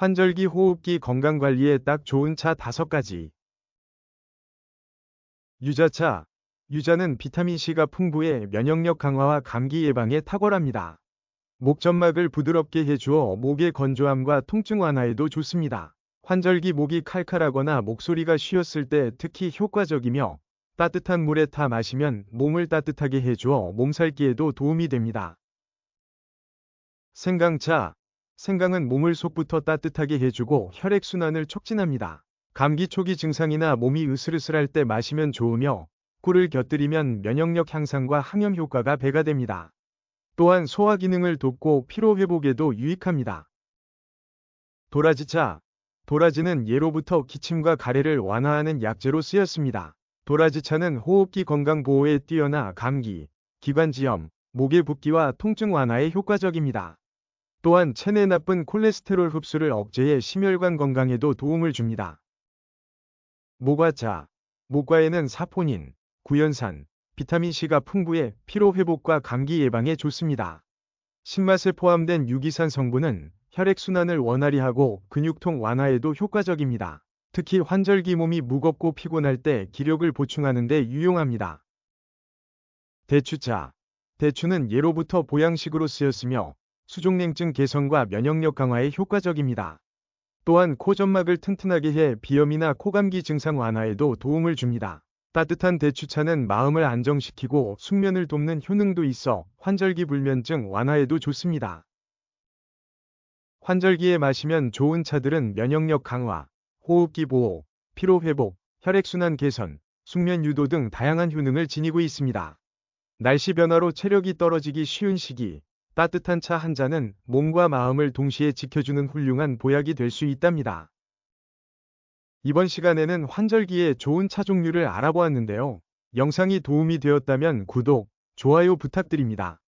환절기 호흡기 건강관리에 딱 좋은 차 5가지. 유자차. 유자는 비타민C가 풍부해 면역력 강화와 감기 예방에 탁월합니다. 목점막을 부드럽게 해주어 목의 건조함과 통증 완화에도 좋습니다. 환절기 목이 칼칼하거나 목소리가 쉬었을 때 특히 효과적이며 따뜻한 물에 타 마시면 몸을 따뜻하게 해주어 몸살기에도 도움이 됩니다. 생강차. 생강은 몸을 속부터 따뜻하게 해주고 혈액순환을 촉진합니다. 감기 초기 증상이나 몸이 으슬으슬할 때 마시면 좋으며 꿀을 곁들이면 면역력 향상과 항염 효과가 배가 됩니다. 또한 소화 기능을 돕고 피로 회복에도 유익합니다. 도라지차. 도라지는 예로부터 기침과 가래를 완화하는 약재로 쓰였습니다. 도라지차는 호흡기 건강 보호에 뛰어나 감기, 기관지염, 목의 붓기와 통증 완화에 효과적입니다. 또한 체내 나쁜 콜레스테롤 흡수를 억제해 심혈관 건강에도 도움을 줍니다. 모과차. 모과에는 사포닌, 구연산, 비타민C가 풍부해 피로 회복과 감기 예방에 좋습니다. 신맛에 포함된 유기산 성분은 혈액순환을 원활히 하고 근육통 완화에도 효과적입니다. 특히 환절기 몸이 무겁고 피곤할 때 기력을 보충하는 데 유용합니다. 대추차. 대추는 예로부터 보양식으로 쓰였으며 수족냉증 개선과 면역력 강화에 효과적입니다. 또한 코점막을 튼튼하게 해 비염이나 코감기 증상 완화에도 도움을 줍니다. 따뜻한 대추차는 마음을 안정시키고 숙면을 돕는 효능도 있어 환절기 불면증 완화에도 좋습니다. 환절기에 마시면 좋은 차들은 면역력 강화, 호흡기 보호, 피로 회복, 혈액순환 개선, 숙면 유도 등 다양한 효능을 지니고 있습니다. 날씨 변화로 체력이 떨어지기 쉬운 시기, 따뜻한 차 한 잔은 몸과 마음을 동시에 지켜주는 훌륭한 보약이 될 수 있답니다. 이번 시간에는 환절기에 좋은 차 종류를 알아보았는데요. 영상이 도움이 되었다면 구독, 좋아요 부탁드립니다.